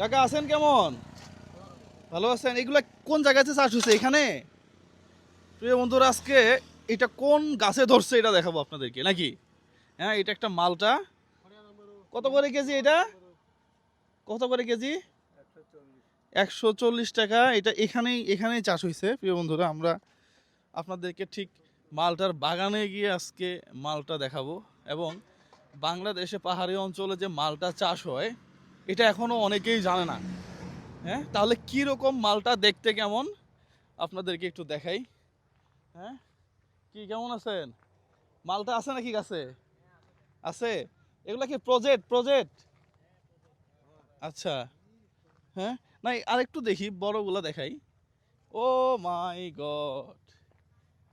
কাকা, আছেন কেমন? ভালো আছেন? এগুলা কোন জায়গাতে চাষ হচ্ছে এখানে? প্রিয় বন্ধুরা, আজকে এটা কোন গাছে ধরছে এটা দেখাবো আপনাদেরকে, নাকি? হ্যাঁ এটা একটা মালটা। কত করে কেজি এটা? কত করে কেজি? একশো চল্লিশ টাকা। এটা এখানেই এখানেই চাষ হয়েছে প্রিয় বন্ধুরা। আমরা আপনাদেরকে ঠিক মালটার বাগানে গিয়ে আজকে মালটা দেখাবো। এবং বাংলাদেশে পাহাড়ি অঞ্চলে যে মালটা চাষ হয় এটা এখনও অনেকেই জানে না। হ্যাঁ? তাহলে কী রকম মালটা দেখতে কেমন? আপনাদেরকে একটু দেখাই। হ্যাঁ? কি, কেমন আছেন? মালটা আছে নাকি গাছে আছে? এগুলা কি প্রজেক্ট প্রজেক্ট আচ্ছা। হ্যাঁ? না আরেকটু দেখি, বড়গুলা দেখাই। ও my God.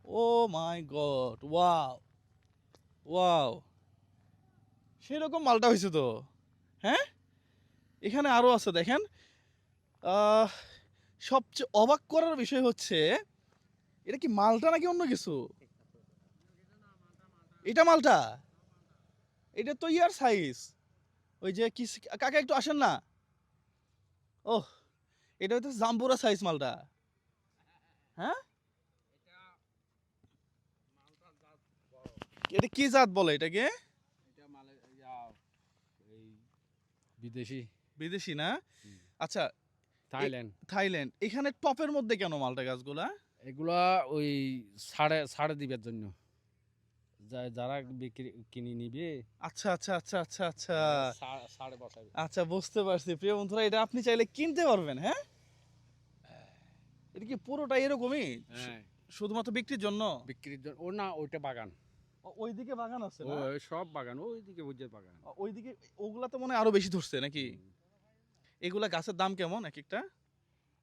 Oh my God, wow. Wow. সেরকম মালটা হয়েছে তো। হ্যাঁ? এখানে আরও আছে, দেখেন। সবচেয়ে অবাক করার বিষয় হচ্ছে, এটা কি মালটা নাকি অন্য কিছু? এটা মালটা? এটা তো ইয়ার সাইজ। ওই যে কি কাকা একটু আসেন না। ওহ, এটা হচ্ছে জাম্বুরা সাইজ মালটা। হ্যাঁ? এটা কি জাত বলে এটাকে? বিদেশি। বিদেশি না? আচ্ছা থাইল্যান্ড। থাইল্যান্ড। এখানে টপের মধ্যে কেন মালটা গাছগুলা? এগুলা ওই সাড়ে সাড়ে দিবার জন্য। যারা বিক্রি কিনে নিবে। আচ্ছা আচ্ছা আচ্ছা আচ্ছা আচ্ছা। সাড়ে বসাবে আচ্ছা বুঝতে পারছি। প্রিয় বন্ধুরা এটা আপনি চাইলে কিনতে পারবেন হ্যাঁ? এটা কি পুরোটা এরকমই? হ্যাঁ। শুধুমাত্র বিক্রির জন্য? বিক্রির জন্য। ও না ওইটা বাগান। ওইদিকে বাগান আছে ও না? ওই সব বাগান ওইদিকে বুঝে বাগান। ওইদিকে ওগুলা তো মনে হয় আরও বেশি ধরছে নাকি? এগুলা গাছের দাম কেমন এক একটা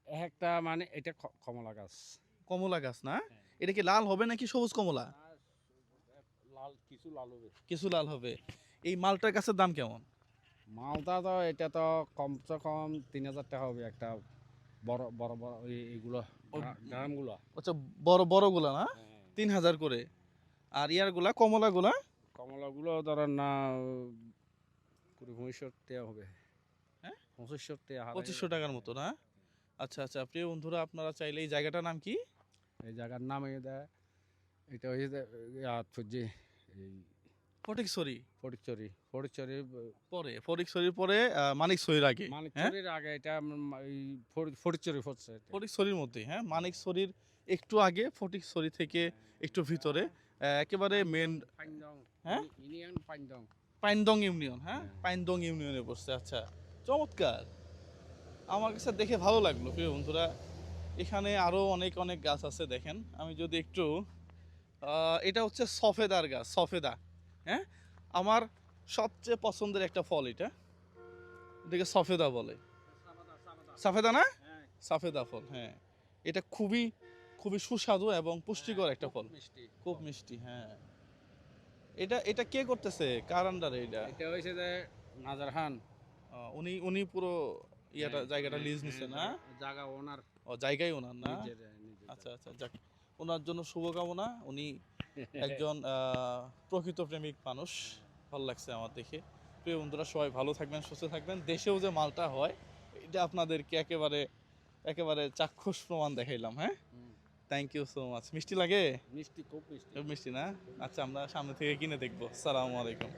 এক একটা মানে এটা কমলা গাছ। কমলা গাছ না? হ্যাঁ। এটা কি লাল হবে নাকি সবুজ কমলা? লাল কিছু লাল হবে। কিছু লাল হবে। এই মালটার গাছের দাম কেমন? মালটা তো এটা তো কমসে কম তিন হাজার টাকা হবে একটা বড় বড় বড় এই- এইগুলো গ্রামগুলো। আচ্ছা বড় বড়গুলা না? তিন হাজার করে। আর ইয়ারগুলা কমলাগুলা? কমলাগুলো ধরেন না কুড়ি পঁয়ষট্টি হবে। হ্যাঁ? পঁচিশশো টাকা পঁচিশশো টাকার মতো না আচ্ছা আচ্ছা প্রিয় বন্ধুরা আপনারা চাইলে এই জায়গাটার নাম কি এই জায়গার নাম দেয় এটা হচ্ছে যে, এই ফটিকছড়ি ফটিকচুরি ফটিকচুরি পরে ফটিকছড়ির পরে মানিকছড়ির আগে মানে হ্যাঁ আগে এটা ফটিকচুরি পড়ছে। ফটিকছড়ির মধ্যে হ্যাঁ মানিকছড়ির একটু আগে ফটিকছড়ি থেকে একটু ভিতরে একেবারে মেন পাইনদং, হ্যাঁ? ইউনিয়ন পাইনদং। পাইনদং ইউনিয়ন হ্যাঁ হ্যাঁ। পাইনদং ইউনিয়নে পড়ছে আচ্ছা চমৎকার। আমার কাছে দেখে ভালো লাগল প্রিয় বন্ধুরা। এখানে আরও অনেক অনেক গাছ আছে দেখেন। আমি যদি একটু এটা হচ্ছে সফেদার গাছ সফেদা হ্যাঁ? আমার সবচেয়ে পছন্দের একটা ফল এটা। এটাকে সফেদা বলে। সাফেদা না? সাফেদা ফল হ্যাঁ। এটা খুবই খুবই সুস্বাদু এবং পুষ্টিকর একটা ফল। মিষ্টি। খুব মিষ্টি হ্যাঁ। এটা এটা কে করতেছে? কার আন্ডারে এটা? এটা হয়েছে যে নাজার খান আহ, উনি উনি পুরো ইয়াটা হ্যাঁ, জায়গাটা হ্যাঁ, লিজ নিছে না হ্যাঁ, জায়গা ওনার। ও জায়গায় ওনার না? নিজের আচ্ছা আচ্ছা যাক। ওনার জন্য শুভকামনা। উনি একজন প্রকৃত প্রেমিক মানুষ। ভালো লাগছে আমার দেখে। প্রিয় বন্ধুরা সবাই ভালো থাকবেন সুস্থ থাকবেন। দেশেও যে মালটা হয় এটা আপনাদেরকে একেবারে একেবারে চাক্ষুষ প্রমাণ দেখাইলাম হ্যাঁ? থ্যাংক ইউ সো মাচ মিষ্টি লাগে? মিষ্টি খুব মিষ্টি। মিষ্টি না? আচ্ছা আমরা সামনে থেকে কিনে দেখব। সালামু আলাইকুম।